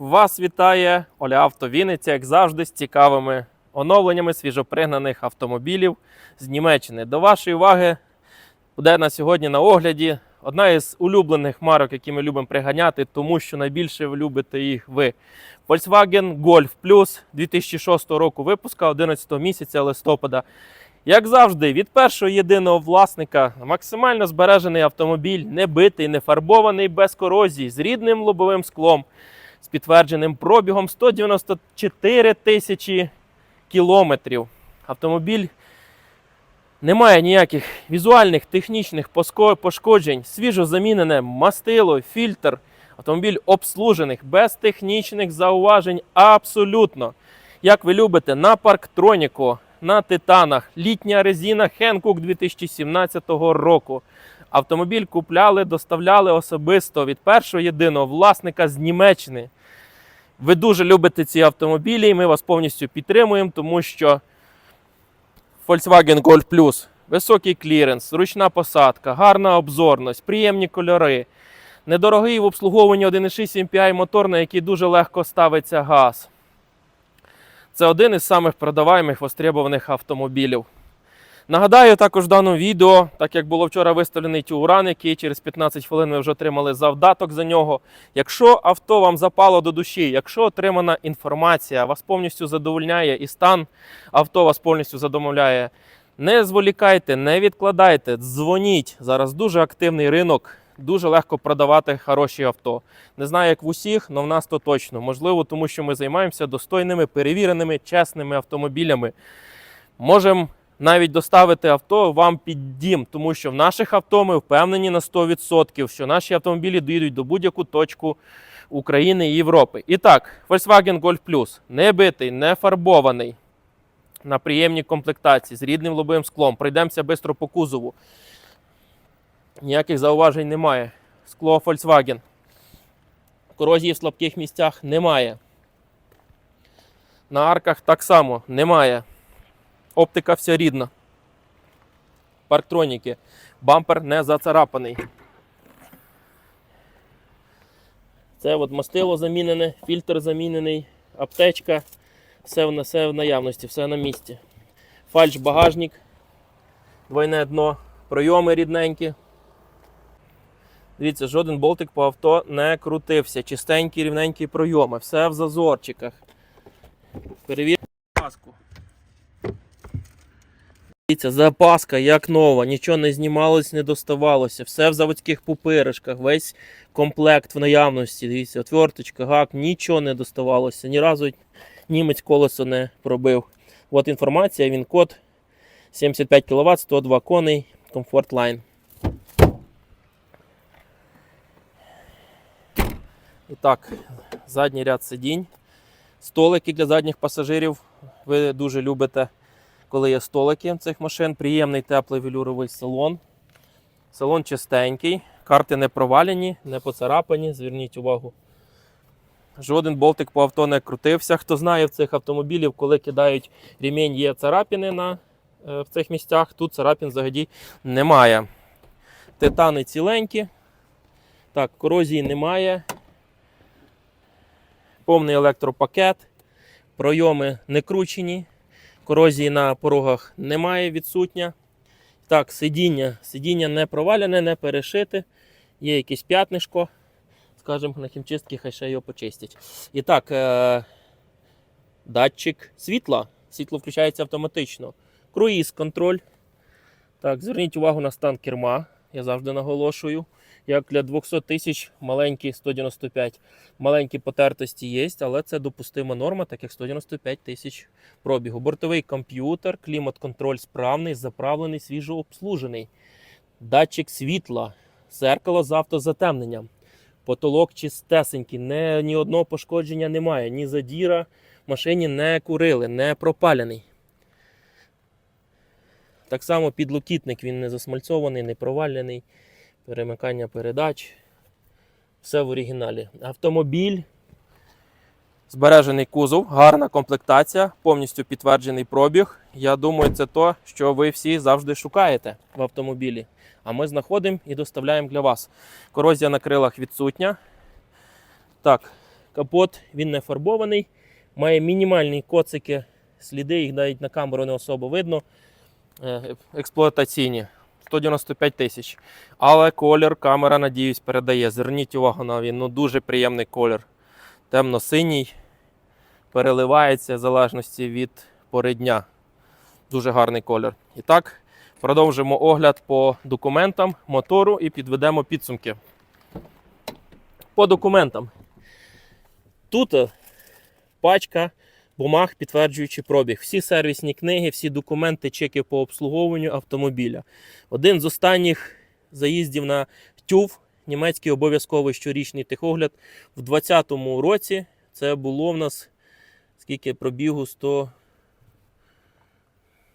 Вас вітає Оля Авто Вінниця, як завжди, з цікавими оновленнями свіжопригнаних автомобілів з Німеччини. До вашої уваги буде на сьогодні на огляді одна із улюблених марок, які ми любимо приганяти, тому що найбільше любите їх ви. Volkswagen Golf Plus 2006 року випуска 11 місяця листопада. Як завжди, від першого єдиного власника максимально збережений автомобіль, не битий, не фарбований, без корозії, з рідним лобовим склом, з підтвердженим пробігом 194 тисячі кілометрів. Автомобіль не має ніяких візуальних технічних пошкоджень, свіжо замінене мастило, фільтр. Автомобіль обслужених, без технічних зауважень абсолютно. Як ви любите, на парктроніку, на титанах, літня резина Хенкук 2017 року. Автомобіль купляли, доставляли особисто від першого єдиного власника з Німеччини. Ви дуже любите ці автомобілі, і ми вас повністю підтримуємо, тому що Volkswagen Golf Plus, високий кліренс, ручна посадка, гарна обзорність, приємні кольори, недорогий в обслуговуванні 1,6 MPI мотор, на який дуже легко ставиться газ. Це один із самих продаваємих востребованих автомобілів. Нагадаю також в даному відео, так як було вчора виставлений Тюран, який через 15 хвилин ви вже отримали завдаток за нього. Якщо авто вам запало до душі, якщо отримана інформація вас повністю задовольняє і стан авто вас повністю задовольняє, не зволікайте, не відкладайте, дзвоніть. Зараз дуже активний ринок, дуже легко продавати хороші авто. Не знаю, як в усіх, але в нас то точно. Можливо, тому що ми займаємося достойними, перевіреними, чесними автомобілями. Можемо навіть доставити авто вам під дім, тому що в наших авто ми впевнені на 100%, що наші автомобілі доїдуть до будь-яку точку України і Європи. І так, Volkswagen Golf Plus не битий, не фарбований. На приємній комплектації з рідним лобовим склом. Пройдемося швидко по кузову. Ніяких зауважень немає. Скло Volkswagen. Корозії в слабких місцях немає. На арках так само немає. Оптика вся рідна. Парктроніки. Бампер не зацарапаний. Це от мастило замінене, фільтр замінений, аптечка. Все в, все в наявності, все на місці. Фальш багажник, двойне дно, пройоми рідненькі. Дивіться, жоден болтик по авто не крутився. Чистенькі, рівненькі пройоми, все в зазорчиках. Перевірте паску. Дивіться, запаска як нова, нічого не знімалось, не доставалося. Все в заводських пупиришках, весь комплект в наявності. Дивіться, отверточка, гак, нічого не доставалося. Ні разу німець колесо не пробив. От інформація, він код 75 кВт, 102 коней, Comfort Line. І так, задній ряд сидінь. Столики для задніх пасажирів. Ви дуже любите, коли є столики цих машин. Приємний теплий велюровий салон. Салон чистенький, карти не провалені, не поцарапані. Зверніть увагу. Жоден болтик по авто не крутився. Хто знає в цих автомобілів, коли кидають ремінь, є царапини на, е, в цих місцях. Тут царапин взагалі немає. Титани ціленькі. Так, корозії немає. Повний електропакет. Пройоми не кручені. Корозії на порогах немає відсутня. Так, сидіння. Сидіння не провалене, не перешите. Є якесь п'ятнишко. Скажімо, на хімчистки хай ще його почистять. І так, е- датчик світла. Світло включається автоматично. Круїз контроль. Так, зверніть увагу на стан керма. Я завжди наголошую. Як для 200 тисяч маленькі 195. Маленькі потертості є, але це допустима норма, так як 195 тисяч пробігу. Бортовий комп'ютер, клімат-контроль справний, заправлений, свіжо обслужений. Датчик світла, зеркало з автозатемненням. Потолок чистесенький, не, ні одного пошкодження немає, ні задіра. Машині не курили, не пропалений. Так само підлокітник, він не засмальцований, не провалений. Перемикання передач. Все в оригіналі. Автомобіль. Збережений кузов, гарна комплектація, повністю підтверджений пробіг. Я думаю, це то, що ви всі завжди шукаєте в автомобілі. А ми знаходимо і доставляємо для вас. Корозія на крилах відсутня. Так, Капот він не фарбований, має мінімальні коцики, сліди, їх навіть на камеру не особо видно. Е, Експлуатаційні 195 тисяч. Але колір камера, надіюсь, передає. Зверніть увагу на він. Ну, дуже приємний колір. Темно-синій, переливається в залежності від пори дня. Дуже гарний колір. І так, продовжимо огляд по документам мотору і підведемо підсумки. По документам. Тут пачка бумаг, підтверджуючи пробіг. Всі сервісні книги, всі документи, чеки по обслуговуванню автомобіля. Один з останніх заїздів на ТЮВ, німецький обов'язковий щорічний техогляд в 2020 році. Це було в нас скільки пробігу 100,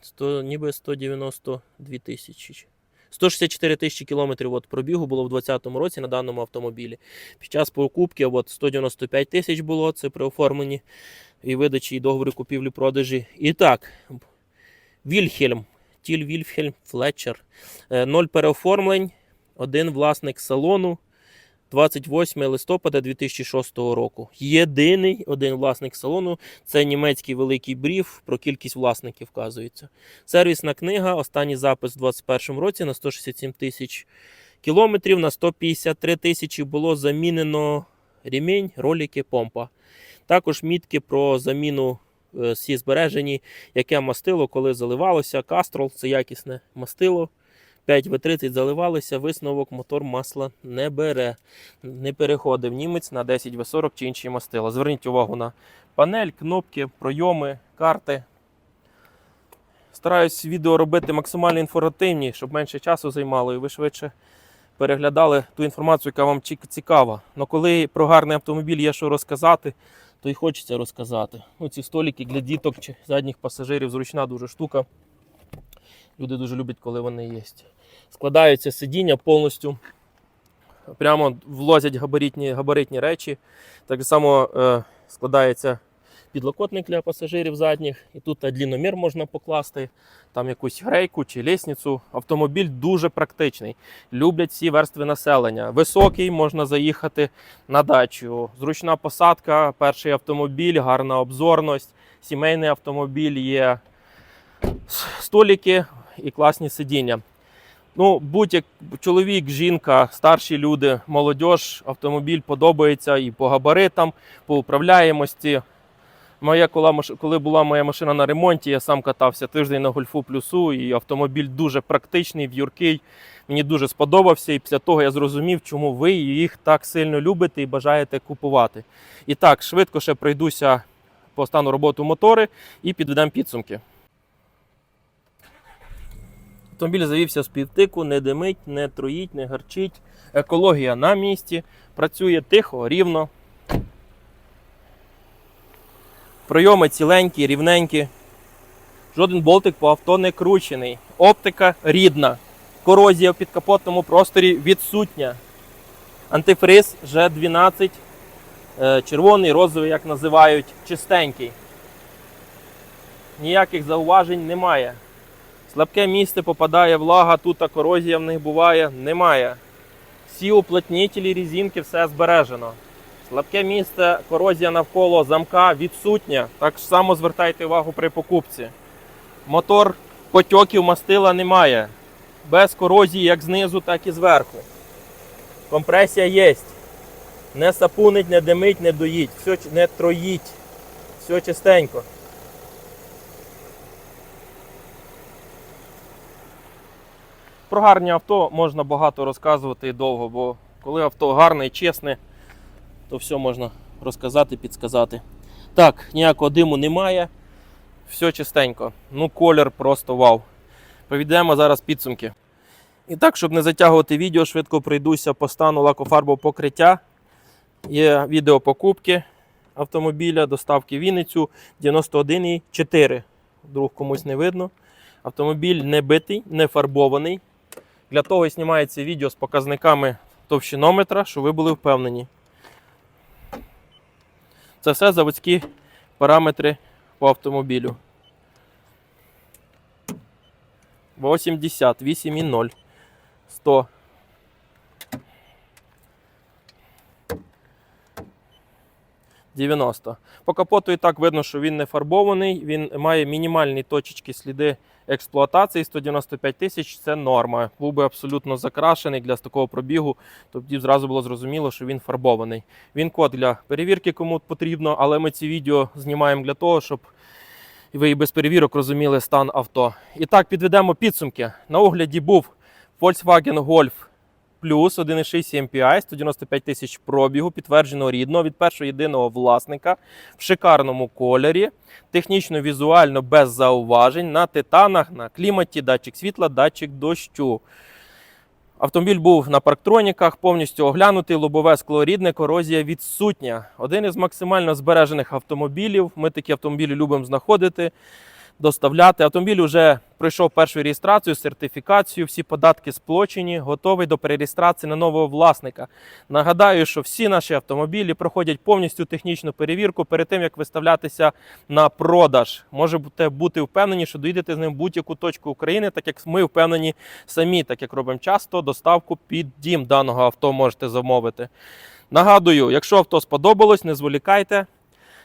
100 ніби 192 тисячі. 164 тисячі кілометрів от пробігу було в 2020 році на даному автомобілі. Під час покупки от 195 тисяч було це при оформленні і видачі і договорі купівлі-продажі. І так, Вільхельм, Тіль Вільхельм, Флетчер. Е, Ноль переоформлень, один власник салону. 28 листопада 2006 року. Єдиний один власник салону це німецький великий бріф, про кількість власників вказується. Сервісна книга, останній запис у 2021 році на 167 тисяч кілометрів, на 153 тисячі було замінено ремінь, ролики, помпа. Також мітки про заміну е, всі збережені, яке мастило, коли заливалося. Кастрол це якісне мастило. 5В30 заливалися, висновок мотор масла не бере. Не переходив німець на 10В40 чи інші мастила. Зверніть увагу на панель, кнопки, пройоми, карти. Стараюсь відео робити максимально інформативні, щоб менше часу займало і ви швидше переглядали ту інформацію, яка вам цікава. Але коли про гарний автомобіль є що розказати, то й хочеться розказати. Ну, ці столики для діток чи задніх пасажирів зручна дуже штука. Люди дуже люблять, коли вони є. Складаються сидіння повністю. Прямо влозять габаритні, габаритні речі. Так само е, складається підлокотник для пасажирів задніх. І тут длінномір можна покласти, там якусь грейку чи лісницю. Автомобіль дуже практичний. Люблять всі верстви населення. Високий, можна заїхати на дачу. Зручна посадка, перший автомобіль, гарна обзорність. Сімейний автомобіль є столики і класні сидіння. Ну, будь-як чоловік, жінка, старші люди, молодь, автомобіль подобається і по габаритам, по управляємості. Моя, коли, була моя машина на ремонті, я сам катався тиждень на гольфу плюсу, і автомобіль дуже практичний, в'юркий. Мені дуже сподобався, і після того я зрозумів, чому ви їх так сильно любите і бажаєте купувати. І так, швидко ще пройдуся по стану роботи мотори і підведемо підсумки. Автомобіль завівся з півтику, не димить, не троїть, не гарчить. Екологія на місці, працює тихо, рівно. Пройоми ціленькі, рівненькі. Жоден болтик по авто не кручений. Оптика рідна. Корозія в підкапотному просторі відсутня. Антифриз G12. е, Червоний, розовий, як називають, чистенький. Ніяких зауважень немає. Слабке місце попадає влага, тут корозія в них буває, немає. Всі уплотнітелі, різинки, все збережено. Слабке місце, корозія навколо замка відсутня. Так само звертайте увагу при покупці. Мотор потьоків мастила немає. Без корозії як знизу, так і зверху. Компресія є. Не сапунить, не димить, не доїть, все, не троїть. Все чистенько. Про гарні авто можна багато розказувати і довго, бо коли авто гарне і чесне, то все можна розказати, підсказати. Так, ніякого диму немає. Все чистенько. Ну, колір просто вау. Повідемо зараз підсумки. І так, щоб не затягувати відео, швидко пройдуся по стану лакофарбового покриття. Є відео покупки автомобіля, доставки Вінницю 91,4. Вдруг комусь не видно. Автомобіль не битий, не фарбований. Для того і знімається відео з показниками товщинометра, щоб ви були впевнені. Це все заводські параметри по автомобілю. 80, 8,0, 100. 90. По капоту і так видно, що він не фарбований, він має мінімальні точечки сліди експлуатації. 195 тисяч це норма. Був би абсолютно закрашений для такого пробігу. Тоді зразу було зрозуміло, що він фарбований. Він код для перевірки, кому потрібно, але ми ці відео знімаємо для того, щоб ви і без перевірок розуміли стан авто. І так, підведемо підсумки. На огляді був Volkswagen Golf Plus 1,6 MPI, 195 тисяч пробігу, підтверджено рідно від першого єдиного власника в шикарному кольорі, технічно, візуально без зауважень, на титанах, на кліматі, датчик світла, датчик дощу. Автомобіль був на парктроніках, повністю оглянутий, лобове скло рідне, корозія відсутня. Один із максимально збережених автомобілів. Ми такі автомобілі любимо знаходити, доставляти. Автомобіль вже пройшов першу реєстрацію, сертифікацію, всі податки сплочені, готовий до перереєстрації на нового власника. Нагадаю, що всі наші автомобілі проходять повністю технічну перевірку перед тим, як виставлятися на продаж. Можете бути впевнені, що доїдете з ним будь-яку точку України, так як ми впевнені самі, так як робимо часто, доставку під дім даного авто можете замовити. Нагадую, якщо авто сподобалось, не зволікайте,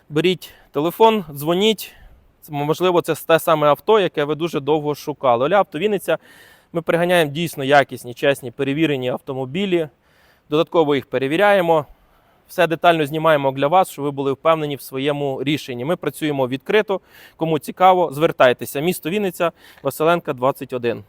беріть телефон, дзвоніть. Можливо, це те саме авто, яке ви дуже довго шукали. Оля Авто Вінниця. Ми приганяємо дійсно якісні, чесні, перевірені автомобілі. Додатково їх перевіряємо. Все детально знімаємо для вас, щоб ви були впевнені в своєму рішенні. Ми працюємо відкрито. Кому цікаво, звертайтеся. Місто Вінниця, Василенка, 21.